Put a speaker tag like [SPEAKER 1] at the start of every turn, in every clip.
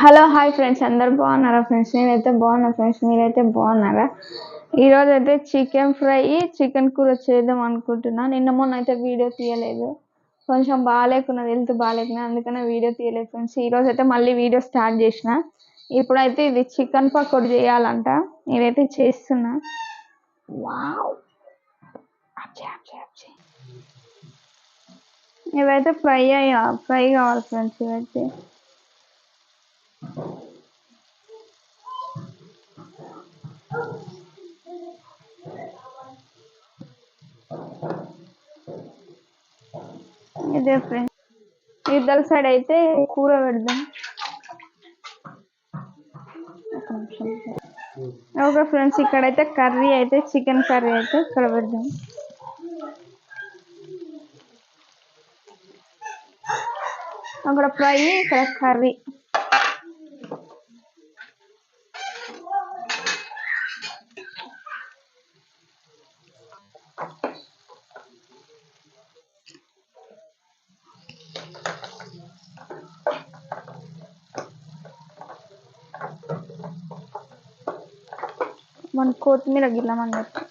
[SPEAKER 1] Hello hi friends అందరు బాగున్నారా friends నేనైతే బాగున్నా ఫ్రెండ్స్ మీరైతే బాగున్నారా? ఈరోజు అయితే చికెన్ ఫ్రై చికెన్ కూర చేద్దాం అనుకుంటున్నా. నిన్న మొన్న అయితే వీడియో తీయలేదు. కొంచెం బాగాలేకున్నది హెల్త్ బాగాలేకున్నా అందుకనే వీడియో తీయలేదు ఫ్రెండ్స్ ఈరోజు అయితే మళ్ళీ వీడియో స్టార్ట్ చేసిన. ఇప్పుడైతే ఇది చికెన్ పకోడీ చేయాలంట. నేనైతే చేస్తున్నా. వావ్ ఇవైతే ఫ్రై అయ్యా ఫ్రై కావాలి ఫ్రెండ్స్ ఇవైతే. ఇదే ఫ్రెండ్స్ ఇద్దల సైడ్ అయితే కూర పెడదాం. ఒక ఓకే ఫ్రెండ్స్ ఇక్కడైతే కర్రీ అయితే చికెన్ కర్రీ అయితే ఇక్కడ పెడదాం. అక్కడ ఫ్రై ఇక్కడ కర్రీ. మన కొత్తిమీర గిల్లమని చెప్పి.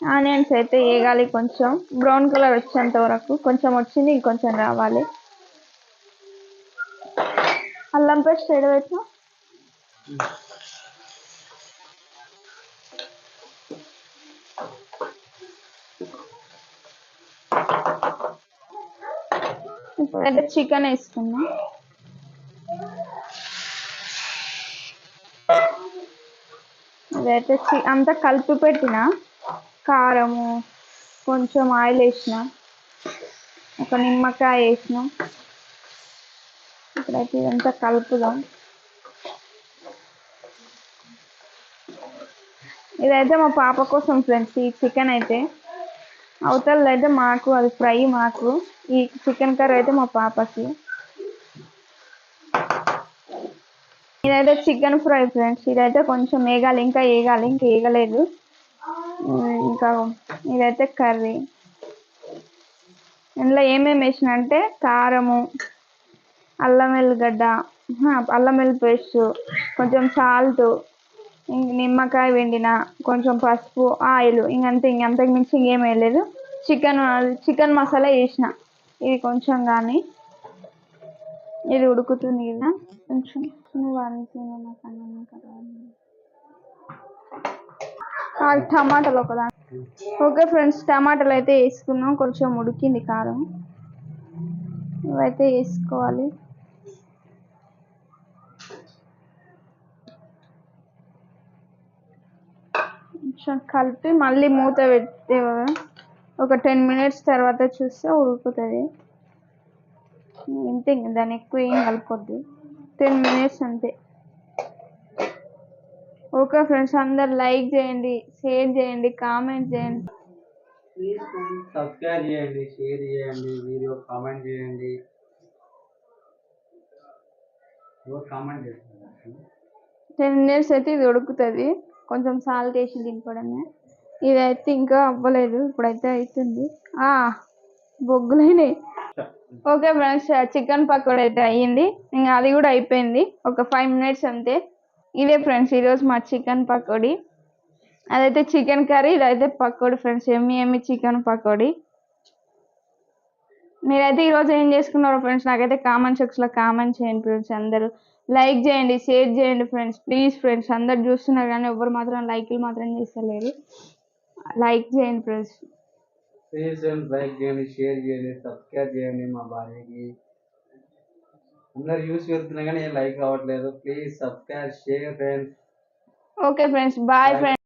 [SPEAKER 1] ఆనియన్స్ అయితే వేగాలి కొంచెం. బ్రౌన్ కలర్ వచ్చేంత వరకు కొంచెం వచ్చింది ఇంకొంచెం రావాలి. అల్లం పేస్ట్ ఏడు పెట్టినా ఇప్పుడైతే చికెన్ వేసుకున్నాం ఇదైతే అంతా కలిపి పెట్టిన కారము కొంచెం ఆయిల్ వేసిన ఒక నిమ్మకాయ వేసిన. ఇప్పుడైతే ఇదంతా కలుపుదాం. ఇదైతే మా పాప కోసం ఫ్రెండ్స్ ఈ చికెన్ అయితే. అవతల అయితే మాకు అది ఫ్రై మాకు. ఈ చికెన్ కర్రీ అయితే మా పాపకి. ఇదైతే చికెన్ ఫ్రై ఫ్రెండ్స్. ఇదైతే కొంచెం వేగాలి ఇంకా వేగాలి ఇంకా వేగలేదు ఇంకా ఇదైతే కర్రీ. ఇందులో ఏమేమి వేసిన అంటే కారము అల్లం వెల్లిగడ్డ అల్లం వెల్లి పేస్ట్ కొంచెం సాల్ట్ నిమ్మకాయ వెండిన కొంచెం పసుపు ఆయిల్ ఇంకంతే ఇంకంతకు మించి ఇంకేం వేయలేదు. చికెన్ చికెన్ మసాలా వేసిన. ఇది కొంచెం కానీ ఇది ఉడుకుతుంది కదా. కొంచెం నువ్వు అనిపించింది నాకు అన్నం కదా టమాటాలు ఒకదా ఓకే ఫ్రెండ్స్ టమాటాలు అయితే వేసుకున్నాం. కొంచెం ఉడికింది కారం. ఇవైతే వేసుకోవాలి. కొంచెం కలిపి మళ్ళీ మూత పెట్టి ఒక టెన్ మినిట్స్ తర్వాత చూస్తే ఉడుకుతుంది. ఇంతే ఇంకా దాన్ని ఎక్కువ ఏం కలపొద్దు. టెన్ మినిట్స్ అంతే. ఓకే ఫ్రెండ్స్ అందరు లైక్ చేయండి షేర్ చేయండి కామెంట్ చేయండి.
[SPEAKER 2] సబ్స్క్రైబ్ చేయండి షేర్ చేయండి వీడియో కామెంట్ చేయండి. కామెంట్
[SPEAKER 1] టెన్ మినిట్స్ అయితే ఇది ఉడుకుతుంది. కొంచెం సాల్ట్ వేసి దింపడమే. ఇదైతే ఇంకా అవ్వలేదు. ఇప్పుడైతే అవుతుంది ఆ, బొగ్గులైనాయి. ఓకే ఫ్రెండ్స్ చికెన్ పకోడీ అయితే అయ్యింది. ఇంకా అది కూడా అయిపోయింది. ఒక ఫైవ్ మినిట్స్ అంతే. ఇదే ఫ్రెండ్స్ ఈరోజు మా చికెన్ పకోడీ. అదైతే చికెన్ కర్రీ ఇదైతే పకోడీ ఫ్రెండ్స్ ఎమ్మి ఎమ్మి చికెన్ పకోడీ. మీరైతే ఈరోజు ఏం చేసుకున్నారు ఫ్రెండ్స్ నాకైతే కామెంట్ సెక్షన్లో కామెంట్ చేయండి ఫ్రెండ్స్ అందరూ లైక్ చేయండి షేర్ చేయండి ఫ్రెండ్స్ ప్లీజ్ ఫ్రెండ్స్ అందరు చూస్తున్నారు కానీ ఎవరు మాత్రం లైక్లు మాత్రం చేస్తలేరు. లైక్ చేయండి ఫ్రెండ్స్.
[SPEAKER 2] ప్లీజ్ ఫ్రెండ్స్ లైక్ చేయండి షేర్ చేయండి సబ్స్క్రైబ్ చేయండి మా భార్యకి అందరు యూస్ చేస్తున్నా కానీ లైక్ అవ్వట్లేదు please subscribe share friends
[SPEAKER 1] okay friends bye friends